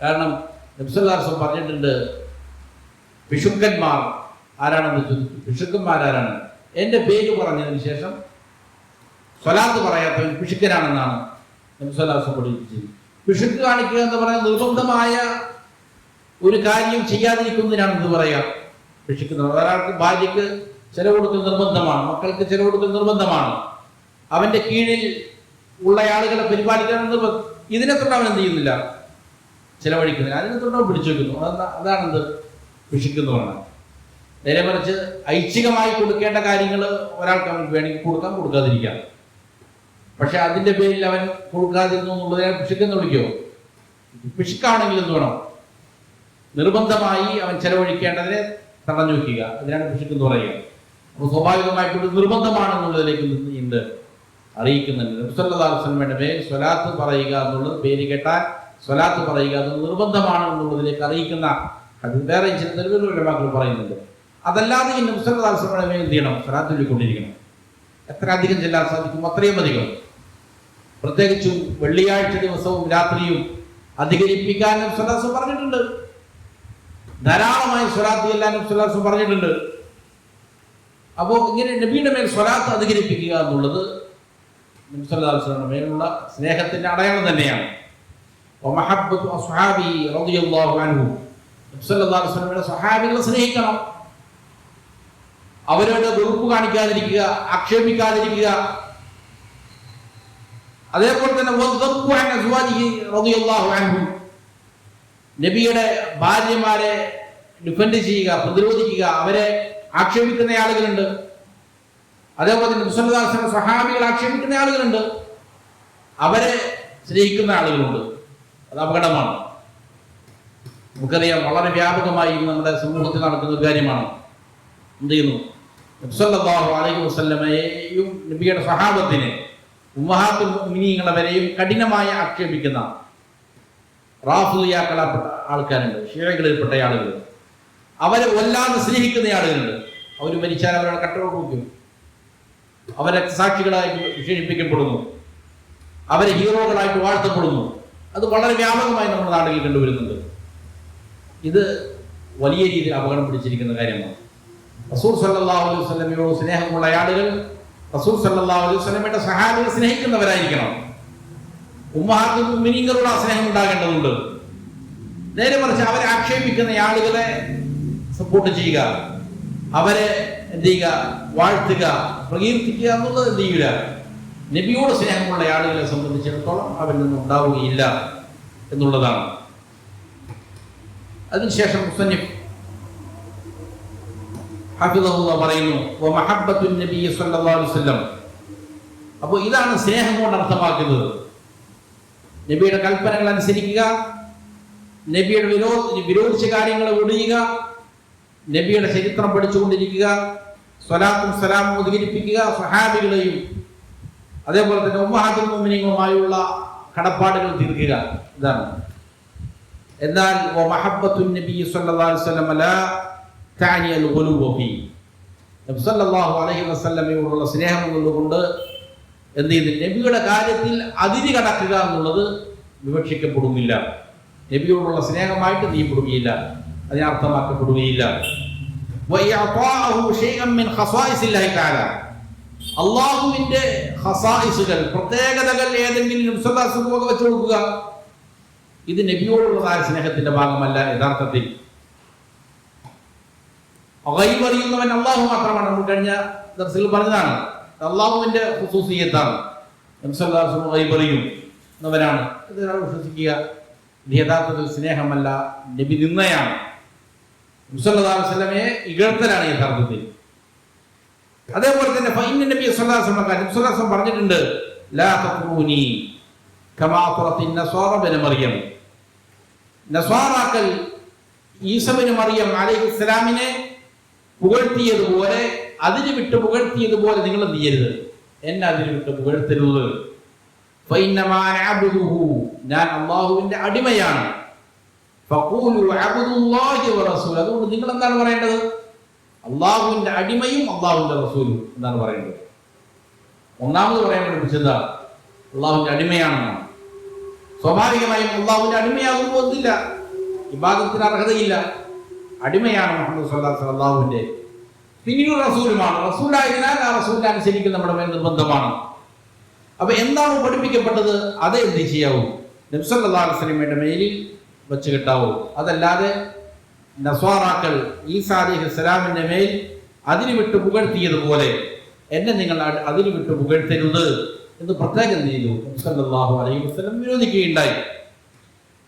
കാരണം നബ്സല്ലാസം പറഞ്ഞിട്ടുണ്ട് പിഷുക്കന്മാർ ആരാണെന്ന് ചോദിച്ചു പിഷുക്കന്മാർ ആരാണ്? എന്റെ പേര് പറഞ്ഞതിന് ശേഷം സ്വലാത്ത് പറയാത്തവൻ പിഷുക്കനാണെന്നാണ് നബ്സല്ലാസം പഠിപ്പിച്ചത്. പിഷുക്ക് കാണിക്കുക എന്ന് പറയാൻ നിർബന്ധമായ ഒരു കാര്യം ചെയ്യാതിരിക്കുന്നതിനാണ് ഇത് പറയുക വിഷുക്ക് ഒരാൾക്ക് ഭാര്യയ്ക്ക് ചെലവ് കൊടുക്കൽ നിർബന്ധമാണ്. മക്കൾക്ക് ചെലവ് കൊടുക്കൽ നിർബന്ധമാണ്. അവന്റെ കീഴിൽ ഉള്ള ആളുകളെ പരിപാലിക്കാൻ ഇതിനെ തൊട്ട് അവൻ എന്ത് ചെയ്യുന്നില്ല? ചെലവഴിക്കുന്നില്ല. അതിനെ തൊട്ട് അവൻ പിടിച്ചു വെക്കുന്നു അതാണെന്ത്? പറഞ്ഞാൽ നേരെ മറിച്ച് ഐച്ഛികമായി കൊടുക്കേണ്ട കാര്യങ്ങൾ ഒരാൾക്ക് അവൻ വേണമെങ്കിൽ കൊടുക്കാം കൊടുക്കാതിരിക്കാം. പക്ഷെ അതിന്റെ പേരിൽ അവൻ കൊടുക്കാതിരുന്നു എന്നുള്ളതിനെ പിശുക്കെന്ന് വിളിക്കുമോ പിശുക്കാണെങ്കിൽ എന്ത് വേണം? നിർബന്ധമായി അവൻ ചെലവഴിക്കേണ്ടതിനെ തടഞ്ഞു വയ്ക്കുക. അതിനാണ് പിശുക്കെന്ന് പറയുക. അപ്പോൾ സ്വാഭാവികമായിട്ട് നിർബന്ധമാണ് നിർബന്ധമാണെന്നുള്ളതിലേക്ക് ഉണ്ട് അറിയിക്കുന്നുണ്ട്. മേൽ സ്വലാത്ത് പറയുക എന്നുള്ളത് പേര് കേട്ടാൽ സ്വലാത്ത് പറയുക അത് നിർബന്ധമാണ് എന്നുള്ളതിലേക്ക് അറിയിക്കുന്ന അത് വേറെ ചില നിലവിലുള്ള പറയുന്നുണ്ട്. അതല്ലാതെ ഈ നബ്സല്ലാസ്ലമയുടെ മേൽ എന്ത് ചെയ്യണം? സ്വലാത്ത് ചൊല്ലിക്കൊണ്ടിരിക്കണം. എത്ര അധികം ചെല്ലാൻ സാധിക്കും അത്രയും അധികം. പ്രത്യേകിച്ചും വെള്ളിയാഴ്ച ദിവസവും രാത്രിയും അധികരിപ്പിക്കാനും സുലാസ് പറഞ്ഞിട്ടുണ്ട്. ധാരാളമായി സ്വലാത്ത് ചെല്ലാനും സുലാസ് പറഞ്ഞിട്ടുണ്ട്. അപ്പോൾ ഇങ്ങനെ നബിയുടെ മേൽ സ്വലാത്ത് അധികരിപ്പിക്കുക എന്നുള്ളത് നബി സല്ലല്ലാഹു അലൈഹി വസല്ലമയുടെ മേലുള്ള സ്നേഹത്തിന്റെ അടയാളം തന്നെയാണ്. സ്നേഹിക്കണം റളിയല്ലാഹു അൻഹു നബി സല്ലല്ലാഹു അലൈഹി വസല്ലമയുടെ സ്വഹാബികളെ സ്നേഹിക്കണം അവരോട് വെറുപ്പ് കാണിക്കാതിരിക്കുക ആക്ഷേപിക്കാതിരിക്കുക. അതേപോലെ തന്നെ നബിയുടെ ഭാര്യമാരെ ഡിഫെൻഡ് ചെയ്യുക പ്രതിരോധിക്കുക അവരെ ആക്ഷേപിക്കുന്ന ആളുകളുണ്ട്. അതേപോലെ തന്നെ മുസല്ലാസിന്റെ സഹാബികൾ ആക്ഷേപിക്കുന്ന ആളുകളുണ്ട്. അവരെ സ്നേഹിക്കുന്ന ആളുകളുണ്ട്. അത് അപകടമാണ്. നമുക്കറിയാം വളരെ വ്യാപകമായി നമ്മുടെ സമൂഹത്തിൽ നടക്കുന്ന കാര്യമാണ്. എന്ത് ചെയ്യുന്നു? നബ്സല്ലാഹു അലൈഹി വസല്ലമയെയും നബിയുടെ സഹാബത്തിനെ ഉമ്മഹാത്തുൽ മുഅ്മിനീങ്ങളെ വരെയും കഠിനമായി ആക്ഷേപിക്കുന്ന റാഫുലിയാക്കളപ്പെട്ട ആൾക്കാരുണ്ട് ഷീഴകളിൽപ്പെട്ട ആളുകൾ. അവരെ വല്ലാതെ സ്നേഹിക്കുന്ന ആളുകളുണ്ട്. അവർ മരിച്ചാൽ അവരുടെ കട്ടോട്ട് നോക്കും അവരെ സാക്ഷികളായി വിശേഷിപ്പിക്കപ്പെടുന്നു. അവരെ ഹീറോകളായിട്ട് വാഴ്ത്തപ്പെടുന്നു. അത് വളരെ വ്യാപകമായി നമ്മുടെ നാടുകളിൽ കണ്ടുവരുന്നുണ്ട്. ഇത് വലിയ രീതിയിൽ അപകടം പിടിച്ചിരിക്കുന്ന കാര്യമാണ്. റസൂൽ സല്ലല്ലാഹു അലൈഹി സ്നേഹമുള്ള ആളുകൾ റസൂൽ സല്ലല്ലാഹു അലൈഹി സഹാബികളെ സ്നേഹിക്കുന്നവരായിരിക്കണം. മിനിങ്ങളോട് ആ സ്നേഹം ഉണ്ടാകേണ്ടതുണ്ട്. നേരെ മറിച്ച് അവരെ ആക്ഷേപിക്കുന്ന ആളുകളെ സപ്പോർട്ട് ചെയ്യുക. അവരെ എന്ത് ചെയ്യുക? വാഴ്ത്തുക. പ്രകീർത്തിക്കുക എന്നുള്ളത് എന്ത് ചെയ്യൂല? നബിയോട് സ്നേഹമുള്ള ആളുകളെ സംബന്ധിച്ചിടത്തോളം അവരിൽ നിന്ന് ഉണ്ടാവുകയില്ല എന്നുള്ളതാണ്. അതിനുശേഷം മുസന്നിഫ് പറയുന്നു അപ്പോൾ ഇതാണ് സ്നേഹം കൊണ്ട് അർത്ഥമാക്കുന്നത്. നബിയുടെ കൽപ്പനകൾ അനുസരിക്കുക നബിയുടെ വിരോധ വിരോധിച്ച കാര്യങ്ങളെ ഒടിയുക നബിയുടെ ചരിത്രം പഠിച്ചുകൊണ്ടിരിക്കുക സ്വലാത്തും സലാമും അധികരിപ്പിക്കുക സഹാബികളെയും അതേപോലെ തന്നെ ഉമ്മഹാത്തും കടപ്പാടുകൾ തീർക്കുക. ഇതാണ്. എന്നാൽ നബി സല്ലല്ലാഹു അലൈഹി വസല്ലം താനിയൽ ഒലുവോപി അലഹി വസ്ല്ലമയോടുള്ള സ്നേഹം എന്നുകൊണ്ട് എന്ത് ചെയ്ത്? നബിയുടെ കാര്യത്തിൽ അതിരി കടക്കുക എന്നുള്ളത് വിവക്ഷിക്കപ്പെടുന്നില്ല. നബിയോടുള്ള സ്നേഹമായിട്ട് നീയപ്പെടുകയില്ല അതിനെ അർത്ഥമാക്കപ്പെടുകയില്ല. അള്ളാഹുവിന്റെ ഹസായിസുകൾ പ്രത്യേകതകൾ ഏതെങ്കിലും വെച്ചു കൊടുക്കുക. ഇത് നബിയോടുള്ള സ്നേഹത്തിന്റെ ഭാഗമല്ല യഥാർത്ഥത്തിൽ. ഗൈബ് അറിയുന്നവൻ അള്ളാഹു മാത്രമാണ്. നമ്മൾ കഴിഞ്ഞ ദർശകൾ പറഞ്ഞതാണ്. അള്ളാഹുവിന്റെ ഹുസൂസിയത്താണ്. ഗൈബ് അറിയും. എന്നവനാണ്. ഇതിനാണ് വിശ്വസിക്കുക. ഇത് യഥാർത്ഥത്തിൽ സ്നേഹമല്ല. നബി നിന്നയാണ്. മുസല്ലാസ്ലമയെ ഇകഴ്ത്തലാണ് യഥാർത്ഥത്തിൽ. അതേപോലെ തന്നെ ഫൈന നബി സുല്ലാസ്ലം പറഞ്ഞിട്ടുണ്ട്. ലാ തഖൂനി കമാ ഖറത്തിൻ ബിൻ മറിയം. നസ്വാറാക്കൾ ഈസബിന് മറിയം അലൈഹിസ്സലാമിനെ പുകഴ്ത്തിയതുപോലെ അതിന് വിട്ട് പുകഴ്ത്തിയതുപോലെ നിങ്ങൾ നീയരുത്. എന്നെ അതിന് വിട്ട് പുകഴ്ത്തരുത്. ഞാൻ അള്ളാഹുവിന്റെ അടിമയാണ്. അതുകൊണ്ട് നിങ്ങൾ എന്താണ് പറയേണ്ടത്? അള്ളാഹുവിന്റെ അടിമയും അള്ളാഹുവിന്റെ റസൂലും എന്നാണ് പറയേണ്ടത്. ഒന്നാമത് പറയാൻ പഠിപ്പിച്ചത് അള്ളാഹുവിന്റെ അടിമയാണെന്നാണ്. സ്വാഭാവികമായും അള്ളാഹുവിന്റെ അടിമയാകുമ്പോൾ ഒന്നില്ല വിഭാഗത്തിന് അർഹതയില്ല. അടിമയാണ് മുഹമ്മദ് സല്ലാ സല്ലാഹുവിന്റെ പിന്നീട് റസൂലുമാണ്. റസൂലായതിനാൽ ആ റസൂലിനെ അനുസരിക്കൽ നമ്മുടെ മേൽ നിർബന്ധമാണ്. അപ്പൊ എന്താണോ പഠിപ്പിക്കപ്പെട്ടത്? അത് എന്ത് ചെയ്യാവൂ? നബ്സല്ലാ വസ്ലമയുടെ മേലിൽ വെച്ച് കിട്ടാവൂ. അതല്ലാതെ നസ്വാറാക്കൾ ഈസാ അലൈഹി സ്വലാമിന്റെ മേൽ അതിന് വിട്ട് പുകഴ്ത്തിയതുപോലെ എന്നെ നിങ്ങൾ അതിന് വിട്ട് പുകഴ്ത്തരുത് എന്ന് പ്രത്യേകം ചെയ്തു? സല്ലല്ലാഹു അലൈഹി വസല്ലം വിരോധിക്കുകയുണ്ടായി.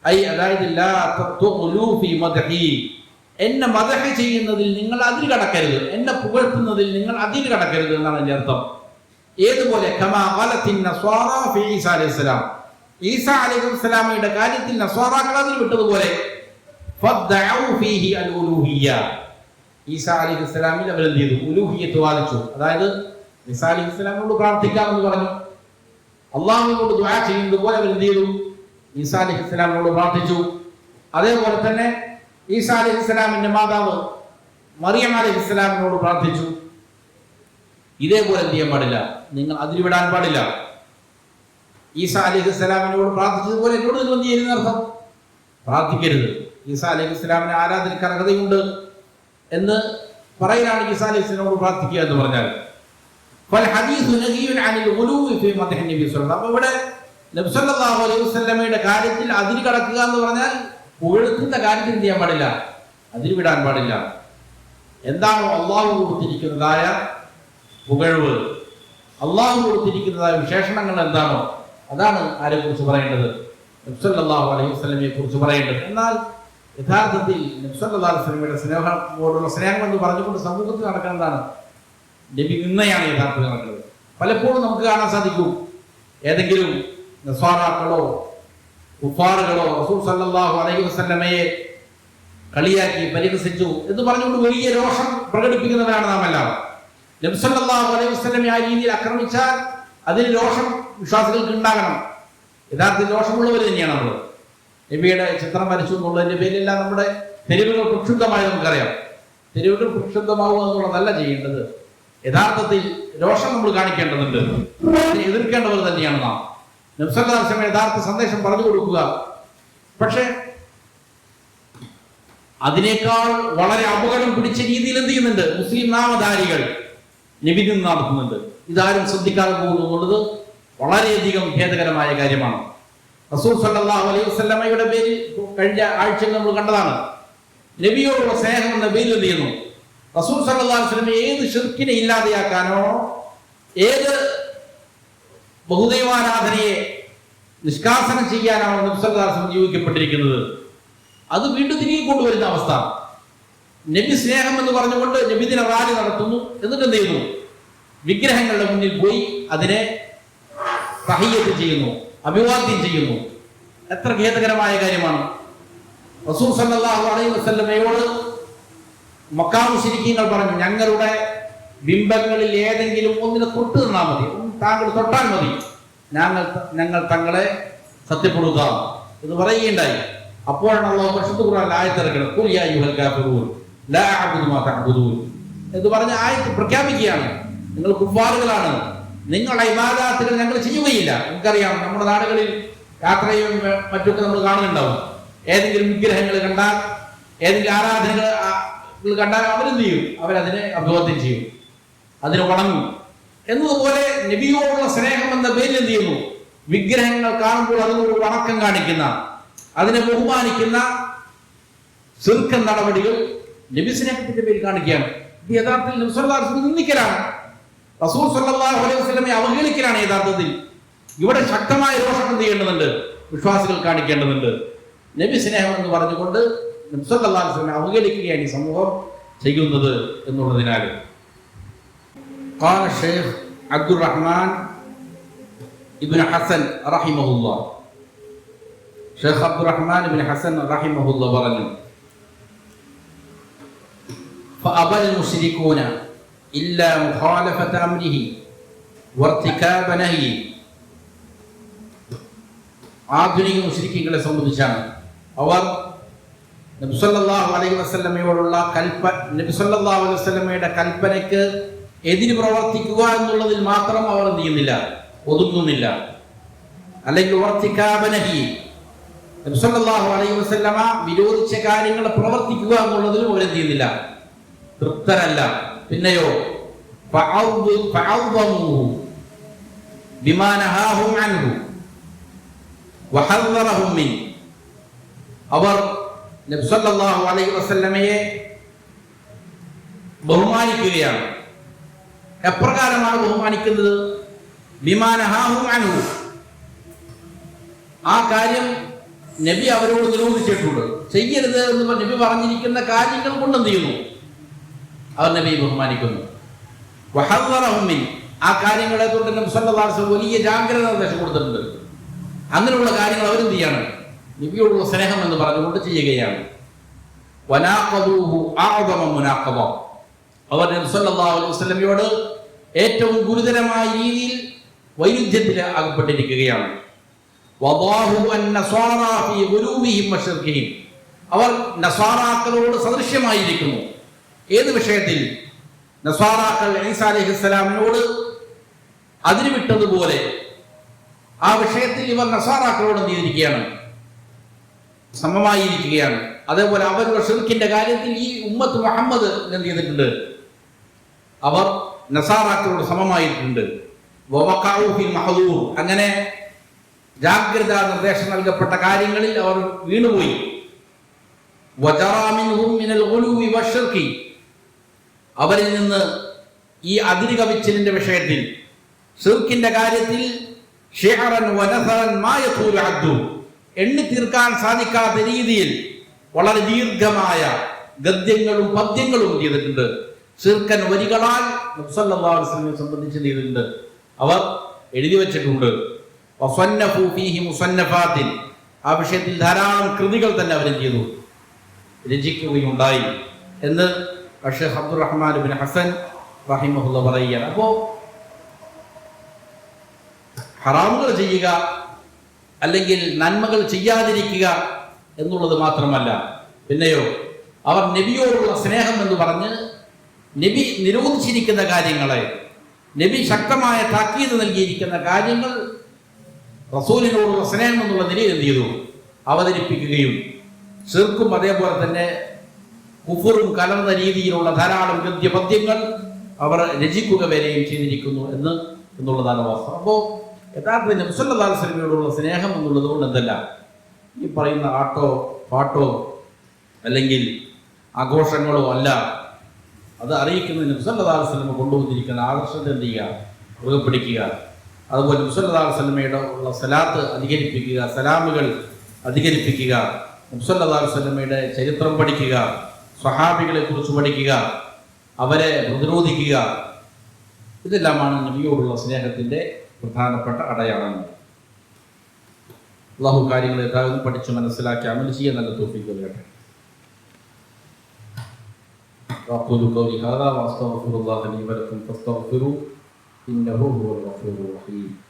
ഐ അതായത് എന്നെ മതഹ ചെയ്യുന്നതിൽ നിങ്ങൾ അതിൽ കടക്കരുത്. എന്നെ പുകഴ്ത്തുന്നതിൽ നിങ്ങൾ അതിൽ കടക്കരുത് എന്നാണ് എന്റെ അർത്ഥം. ഏതുപോലെ? ഈസാ അലൈഹിസ്സലാം ഈസാ അലൈഹിസ്സലാമയുടെ കാര്യത്തിൽ നസ്വാറാക്കൾ അതിൽ വിട്ടതുപോലെ. ഈസാ അലൈഹിസ്സലാമിൽ അവർ എന്ത് ചെയ്തു? ഉലൂഹിയത്ത് വാദിച്ചു. അതായത് ഈസാ അലൈഹിസ്സലാമിനോട് പ്രാർത്ഥിക്കാമെന്ന് പറഞ്ഞു. അള്ളാഹുവിനോട് ദുആ ചെയ്യുന്നത് പോലെ അവർ എന്ത് ചെയ്തു? ഈസാ അലൈഹിസ്സലാമിനോട് പ്രാർത്ഥിച്ചു. അതേപോലെ തന്നെ ഈസാ അലി ഇസ്ലാമിന്റെ മാതാവ് മറിയം അലി ഇസ്ലാമിനോട് പ്രാർത്ഥിച്ചു. ഇതേപോലെ എന്ത് ചെയ്യാൻ പാടില്ല? നിങ്ങൾ അതിരുവിടാൻ പാടില്ല. ഈസാ അലി ഇസ്ലാമിനോട് പ്രാർത്ഥിച്ചതുപോലെ എന്നോട് നിങ്ങൾ എന്ത് ചെയ്യുന്ന അർത്ഥം പ്രാർത്ഥിക്കരുത്. ഈസാ അലി ഇസ്ലാമിനെ ആരാധനയ്ക്ക് അർഹതയുണ്ട് എന്ന് പറയലാണ് ഈസാ അലി ഇസ്ലാമിനോട് പ്രാർത്ഥിക്കുക എന്ന് പറഞ്ഞാൽ. ഇവിടെ നബ്സല്ലാഹു അലൈഹി വസ്ലമയുടെ കാര്യത്തിൽ അതിരി കടക്കുക എന്ന് പറഞ്ഞാൽ പുകഴ്ത്തിന്റെ കാര്യത്തിൽ എന്ത് ചെയ്യാൻ പാടില്ല? അതിന് വിടാൻ പാടില്ല. എന്താണോ അള്ളാഹു കൊടുത്തിരിക്കുന്നതായ പുകഴ്വ്? അള്ളാഹു കൊടുത്തിരിക്കുന്നതായ വിശേഷണങ്ങൾ എന്താണോ? അതാണ് ആരെ കുറിച്ച് പറയേണ്ടത് നബ്സല്ലാഹു അലൈഹി വസ്ലമിയെ കുറിച്ച് പറയേണ്ടത്. എന്നാൽ യഥാർത്ഥത്തിൽ നബ്സല്ലാ വസ്ലമിയുടെ സ്നേഹത്തോടുള്ള സ്നേഹം എന്ന് പറഞ്ഞുകൊണ്ട് സമൂഹത്തിൽ നടക്കുന്നതാണ് നബി നിന്നയാണ് യഥാർത്ഥത്തിൽ നടക്കുന്നത്. പലപ്പോഴും നമുക്ക് കാണാൻ സാധിക്കും. ഏതെങ്കിലും നസ്വാറാക്കളോ കുഫാറുകളോ റസൂൽ സല്ലല്ലാഹു അലൈഹി വസല്ലമയെ കളിയാക്കി പരിഹസിച്ചു എന്ന് പറഞ്ഞുകൊണ്ട് വലിയ രോഷം പ്രകടിപ്പിക്കുന്നവരാണ് നാം എല്ലാം നബ്സല്ലാഹു അലൈഹി വസ്ലമെ ആ രീതിയിൽ ആക്രമിച്ചാൽ അതിൽ രോഷം വിശ്വാസികൾക്ക് ഉണ്ടാകണം. യഥാർത്ഥ രോഷമുള്ളവർ തന്നെയാണ് നമ്മൾ നബിയുടെ ചിത്രം വരച്ചു എന്നുള്ളതിന്റെ പേരിലെല്ലാം നമ്മുടെ തെരുവുകൾ പ്രക്ഷുബ്ധമായി നമുക്കറിയാം. തെരുവുകൾ പ്രക്ഷുബ്ധമാവുക എന്നുള്ളതല്ല ചെയ്യേണ്ടത്. യഥാർത്ഥത്തിൽ രോഷം നമ്മൾ കാണിക്കേണ്ടതുണ്ട്. എതിർക്കേണ്ടവർ തന്നെയാണ് നാം. നബ്സല്ലാസ്ലമ യഥാർത്ഥ സന്ദേശം പറഞ്ഞു കൊടുക്കുക. പക്ഷേ അതിനേക്കാൾ വളരെ അപകടം പിടിച്ച രീതിയിൽ എന്ത് ചെയ്യുന്നുണ്ട്? മുസ്ലിം നാമധാരികൾ നിബിധം നടത്തുന്നുണ്ട്. ഇതാരും ശ്രദ്ധിക്കാതെ പോകുന്നു എന്നുള്ളത് വളരെയധികം ഖേദകരമായ കാര്യമാണ്. റസൂൽ സല്ലല്ലാഹു അലൈഹി വസല്ലമയുടെ പേര് കഴിഞ്ഞ ആഴ്ചയിൽ നമ്മൾ കണ്ടതാണ്. നബിയോടുള്ള സ്നേഹം എന്ന പേരിൽ എന്ത് ചെയ്യുന്നു? റസൂൽ സല്ലല്ലാഹു അലൈഹി വസല്ലം ഏത് ഷിർക്കിനെ ഇല്ലാതെയാക്കാനോ ഏത് ബഹുദൈവാരാധനയെ നിഷ്കാസനം ചെയ്യാനാണ് നബി നിയോഗിക്കപ്പെട്ടിരിക്കുന്നത്. അത് വീണ്ടും തിരികെ കൊണ്ടുവരുന്ന അവസ്ഥ. നബി സ്നേഹം എന്ന് പറഞ്ഞുകൊണ്ട് നബിദിന റാലി നടത്തുന്നു എന്നിട്ട് എന്ത് ചെയ്യുന്നു? വിഗ്രഹങ്ങളുടെ മുന്നിൽ പോയി അതിനെ സഹയ്യത്ത് ചെയ്യുന്നു അഭിവാദ്യം ചെയ്യുന്നു. എത്ര ഖേദകരമായ കാര്യമാണ്. റസൂൽ സല്ലല്ലാഹു അലൈഹി വസല്ലമയോട് മക്കാ മുശ്രിക്കീങ്ങൾ പറഞ്ഞു ഞങ്ങളുടെ ബിംബങ്ങളിൽ ഏതെങ്കിലും ഒന്നിനെ തൊട്ട് നിന്നാൽ മതി. താങ്കൾ തൊട്ടാൽ മതി. ഞങ്ങൾ ഞങ്ങൾ തങ്ങളെ സത്യപ്പെടുത്താം എന്ന് പറയുകയുണ്ടായി. അപ്പോഴാണ് അള്ളാഹു പരിശുദ്ധ ഖുർആൻ ആയത്തിറക്കണം കുറിയായി ലാ മാ തഅബുദൂൻ. എന്ന് പറഞ്ഞ ആയത്ത് പ്രഖ്യാപിക്കുകയാണ്. നിങ്ങൾ കുഫാറുകളാണ് നിങ്ങളുടെ ഇബാദാത്തുകൾ ഞങ്ങൾ ചെയ്യുകയില്ല. നമുക്കറിയാം നമ്മുടെ നാടുകളിൽ യാത്രയും മറ്റൊക്കെ നമ്മൾ കാണുന്നുണ്ടാവും. ഏതെങ്കിലും വിഗ്രഹങ്ങൾ കണ്ടാൽ ഏതെങ്കിലും ആരാധനകൾ കണ്ടാൽ അവരെന്ത് ചെയ്യും? അവരതിനെ അഭിവാദ്യം ചെയ്യും. അതിന് വണങ്ങും. എന്നതുപോലെ നബിയോടുള്ള സ്നേഹം എന്ന പേരിൽ എന്ത് ചെയ്യുന്നു? വിഗ്രഹങ്ങൾ കാണുമ്പോൾ അതിനൊരു വണക്കം കാണിക്കുന്ന അതിനെ ബഹുമാനിക്കുന്ന ചെറുക്കൻ നടപടികൾ നബി സ്നേഹത്തിന്റെ പേരിൽ കാണിക്കുകയാണ്. ഇത് യഥാർത്ഥത്തിൽ നിന്ദിക്കലാണ്. റസൂൽ സല്ലല്ലാഹു അലൈഹി വസല്ലമയെ അവഹേളിക്കലാണ് യഥാർത്ഥത്തിൽ. ഇവിടെ ശക്തമായ രോഷം എന്ത് ചെയ്യേണ്ടതുണ്ട്? വിശ്വാസികൾ കാണിക്കേണ്ടതുണ്ട്. നബി സ്നേഹം എന്ന് പറഞ്ഞുകൊണ്ട് നബി സല്ലല്ലാഹു അലൈഹി വസല്ലമയെ അവഹേളിക്കുകയാണ് ഈ സമൂഹം ചെയ്യുന്നത് എന്നുള്ളതിനാൽ. قال الشيخ عبد الرحمن ابن حسن رحمه الله ഷെയ്ഖ് അബ്ദുറഹ്മാൻ ബിൻ ഹസൻ റഹിമഹുല്ല പറഞ്ഞു فأبى المشركون إلا مخالفة أمره وارتكاب نهيه ആധുനിക മുസ്ലിക്കുകളെ സംബന്ധിച്ചാണ് അവർ നബിസല്ലാഹു അലൈഹി വസല്ലമയോടുള്ള കൽപ്പ നബിസല്ലാഹു അലൈഹി വസല്ലമയുടെ കൽപ്പനയ്ക്ക് എതിന് പ്രവർത്തിക്കുക എന്നുള്ളതിൽ മാത്രം അവർ എന്ത് ചെയ്യുന്നില്ല? ഒതുങ്ങുന്നില്ല. അല്ലെങ്കിൽ പ്രവർത്തിക്കാപനഹി അലൈഹി വസ്ലമ വിരോധിച്ച കാര്യങ്ങൾ പ്രവർത്തിക്കുക എന്നുള്ളതിലും അവരെന്ത് ചെയ്യുന്നില്ല? തൃപ്തരല്ല. പിന്നെയോ അവർ നബ്സല്ലാഹു അലൈഹി വസ്ലമയെ ബഹുമാനിക്കുകയാണ്. എപ്രകാരമാണ് ബഹുമാനിക്കുന്നത്? ആ കാര്യം നബി അവരോട് നിരോധിച്ചിട്ടുണ്ട്. ചെയ്യരുത് എന്ന് നബി പറഞ്ഞിരിക്കുന്ന കാര്യങ്ങൾ കൊണ്ട് ചെയ്യുന്നു? അവർ നബിയെ ബഹുമാനിക്കുന്നു. ആ കാര്യങ്ങളെ തൊട്ട് നബ്സല്ലാസ് വലിയ ജാഗ്രത നിർദ്ദേശം കൊടുത്തിട്ടുണ്ട്. അങ്ങനെയുള്ള കാര്യങ്ങൾ അവരെന്ത് ചെയ്യാണ്? നബിയോടുള്ള സ്നേഹം എന്ന് പറഞ്ഞുകൊണ്ട് ചെയ്യുകയാണ്. വനാഖദൂഹു അവർ നബ്സല്ലാ അലൈഹി വസല്ലമയോട് ഏറ്റവും ഗുരുതരമായ രീതിയിൽ വൈരുദ്ധ്യത്തിൽ അകപ്പെട്ടിരിക്കുകയാണ്. അവർ നസാറാക്കളോട് സദൃശ്യമായിരിക്കുന്നു. ഏത് വിഷയത്തിൽ? നസാറാക്കൾ ഈസാ അലൈഹിസ്സലാമിനോട് അതിന് വിട്ടതുപോലെ ആ വിഷയത്തിൽ ഇവർ നസാറാക്കളോട് ചെയ്തിരിക്കുകയാണ്? സമമായിരിക്കുകയാണ്. അതേപോലെ അവരുടെ ഷിർക്കിന്റെ കാര്യത്തിൽ ഈ ഉമ്മത്ത് മുഹമ്മദ് എന്ത് ചെയ്തിട്ടുണ്ട്? അവർ നസാറാക്കളോട് സമമായിട്ടുണ്ട്. അങ്ങനെ ജാഗ്രതാ നിർദ്ദേശം നൽകപ്പെട്ട കാര്യങ്ങളിൽ അവർ വീണുപോയി. അവരിൽ നിന്ന് ഈ അതിര് കവിച്ചിലിന്റെ വിഷയത്തിൽ ഷിർക്കിന്റെ കാര്യത്തിൽ. എണ്ണി തീർക്കാൻ സാധിക്കാത്ത രീതിയിൽ വളരെ ദീർഘമായ ഗദ്യങ്ങളും പദ്യങ്ങളും ചെയ്തിട്ടുണ്ട് ഷിർക്കൻ വരികളാൽ വസല്ലമയെ സംബന്ധിച്ച് ചെയ്തിട്ടുണ്ട്. അവർ എഴുതി വച്ചിട്ടുണ്ട്. ആ വിഷയത്തിൽ ധാരാളം കൃതികൾ തന്നെ അവർ ചെയ്തു. രചിക്കുകയുണ്ടായി എന്ന് ഷെയ്ഖ് അബ്ദുറഹ്മാൻ ബിൻ ഹസൻ റഹിമഹുല്ല പറയുകയാണ്. അപ്പോ ഹറാമുകൾ ചെയ്യുക അല്ലെങ്കിൽ നന്മകൾ ചെയ്യാതിരിക്കുക എന്നുള്ളത് മാത്രമല്ല. പിന്നെയോ അവർ നബിയോടുള്ള സ്നേഹം എന്ന് പറഞ്ഞ് നബി നിരോധിച്ചിരിക്കുന്ന കാര്യങ്ങളെ നബി ശക്തമായ താക്കീത് നൽകിയിരിക്കുന്ന കാര്യങ്ങൾ റസൂലിനോടുള്ള സ്നേഹം എന്നുള്ള നിലയിൽ എന്ത് ചെയ്തു? അവതരിപ്പിക്കുകയും ചെറുക്കും അതേപോലെ തന്നെ കുഫറും കലർന്ന രീതിയിലുള്ള ധാരാളം ഗദ്യപദ്യങ്ങൾ അവർ രചിക്കുക വരെയും ചെയ്തിരിക്കുന്നു എന്ന് എന്നുള്ളതാണ് വാസ്തവം അപ്പോൾ യഥാർത്ഥത്തിൽ നബ്സല്ലാ സ്വലമിയോടുള്ള സ്നേഹം എന്നുള്ളത് കൊണ്ട് എന്തല്ല? ഈ പറയുന്ന ആട്ടോ പാട്ടോ അല്ലെങ്കിൽ ആഘോഷങ്ങളോ അല്ല അത് അറിയിക്കുന്നതിന് നബ്സല്ലാ സ്വലമ കൊണ്ടുവന്നിരിക്കുന്ന ആദർശത്തെ എന്ത് ചെയ്യുക? മുറുകെ പിടിക്കുക. അതുപോലെ മുസല്ലതാ സ്വലമയുടെ ഉള്ള സലാത്ത് അധികരിപ്പിക്കുക സലാമുകൾ അധികരിപ്പിക്കുക. മുസല്ലതാ സ്വലമയുടെ ചരിത്രം പഠിക്കുക സ്വഹാബികളെ കുറിച്ച് പഠിക്കുക അവരെ പ്രതിരോധിക്കുക. ഇതെല്ലാമാണ് നബിയോടുള്ള സ്നേഹത്തിന്റെ പ്രധാനപ്പെട്ട അടയാളങ്ങൾ അള്ളാഹു കാര്യങ്ങൾ എല്ലാവരും പഠിച്ച് മനസ്സിലാക്കി അമൽ ചെയ്യാൻ നല്ല തോഫിക്ക് നൽകട്ടെ. أقول قولي هذا وأستغفر الله لي ولكم فاستغفروه إنه هو الغفور الرحيم.